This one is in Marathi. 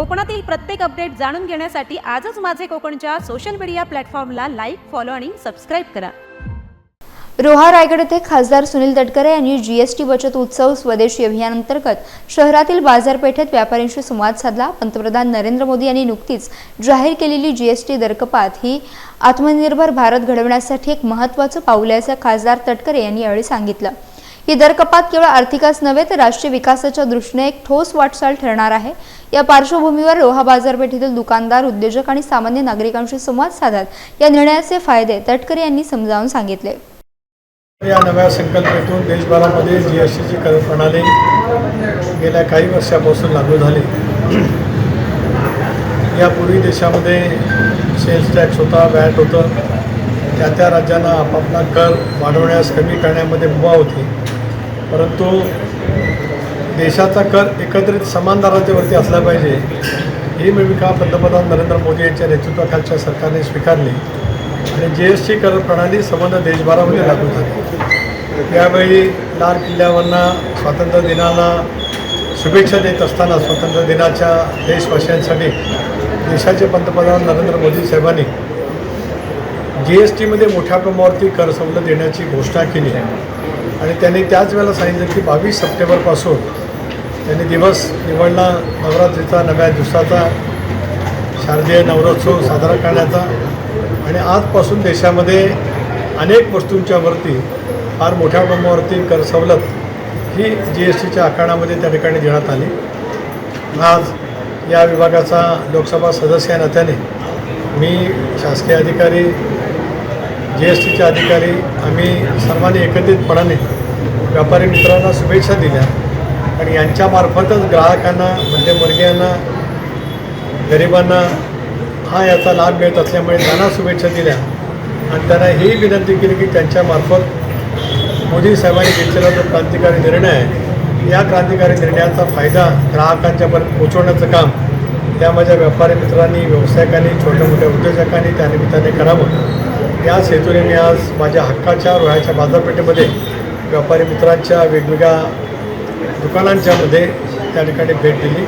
कोकणातील प्रत्येक अपडेट जाणून घेण्यासाठी आजच माझे कोकणच्या सोशल मीडिया प्लॅटफॉर्मला लाईक फॉलो आणि सबस्क्राईब करा. रोहा रायगड येथे खासदार सुनील तटकरे यांनी जीएसटी बचत उत्सव स्वदेशी अभियानांतर्गत शहरातील बाजारपेठेत व्यापाऱ्यांशी संवाद साधला. पंतप्रधान नरेंद्र मोदी यांनी नुकतीच जाहीर केलेली जीएसटी दरकपात ही आत्मनिर्भर भारत घडवण्यासाठी एक महत्त्वाचं पाऊल आहे असं खासदार तटकरे यांनी यावेळी सांगितलं. ही दरकपात केवळ आर्थिकच नव्हे तर राष्ट्रीय विकासाच्या दृष्टीने एक ठोस वाटचाल ठरणार आहे. या पार्श्वभूमीवर रोहा बाजारपेठेतील दुकानदार उद्योजक आणि सामान्य नागरिकांशी संवाद साधत या निर्णयाचे फायदे तटकरे यांनी समजावून सांगितले. या नव्या संकल्पेतून देशभरामध्ये जी एस टीची कर प्रणाली गेल्या काही वर्षापासून लागू झाली. यापूर्वी देशामध्ये सेल्स टॅक्स होता वॅट होतं. त्या त्या राज्यांना आपापला कर वाढवण्यास कमी करण्यामध्ये मुभा होती. परंतु देशाचा कर एकत्रित समान दराच्यावरती असला पाहिजे ही भूमिका पंतप्रधान नरेंद्र मोदी यांच्या नेतृत्वाखालच्या सरकारने स्वीकारली आणि जी एस टी कर प्रणाली संबंध देशभरामध्ये लागू झाली. यावेळी लाल किल्ल्यावरनं स्वातंत्र्य दिनाला शुभेच्छा देत असताना स्वातंत्र्य दिनाच्या देशवासियांसाठी देशाचे पंतप्रधान नरेंद्र मोदी साहेबांनी जी एस टीमध्ये मोठ्या प्रमाणावरती कर सवलत देण्याची घोषणा केली. आहे आणि त्यांनी त्याच वेळेला सांगितलं की बावीस सप्टेंबरपासून त्यांनी दिवस निवडला नवरात्रीचा नव्या दिवसाचा शारदीय नवरोत्सव साजरा करण्याचा. आणि आजपासून देशामध्ये अनेक वस्तूंच्या वरती फार मोठ्या प्रमाणावरती कर सवलत ही जी एस टीच्या आकारणामध्ये त्या ठिकाणी देण्यात आली. आज या विभागाचा लोकसभा सदस्य या नात्याने मी शासकीय अधिकारी जी एस टीचे अधिकारी आम्ही सर्वांनी एकत्रितपणाने व्यापारी मित्रांना शुभेच्छा दिल्या. आणि यांच्यामार्फतच ग्राहकांना म्हणजे मध्यमवर्गीयांना गरिबांना हा याचा लाभ मिळत असल्यामुळे त्यांना शुभेच्छा दिल्या. आणि त्यांना ही विनंती केली की त्यांच्यामार्फत मोदी साहेबांनी घेतलेला जो क्रांतिकारी निर्णय आहे या क्रांतिकारी निर्णयाचा फायदा ग्राहकांच्यापर्यंत पोहोचवण्याचं काम त्या माझ्या व्यापारी मित्रांनी व्यावसायिकांनी छोट्या मोठ्या उद्योजकांनी त्यानिमित्ताने करावं. याच हेतूने मी आज माझ्या हक्काच्या रोह्याच्या बाजारपेठेमध्ये व्यापारी मित्रांच्या वेगवेगळ्या दुकानांच्यामध्ये त्या ठिकाणी भेट दिली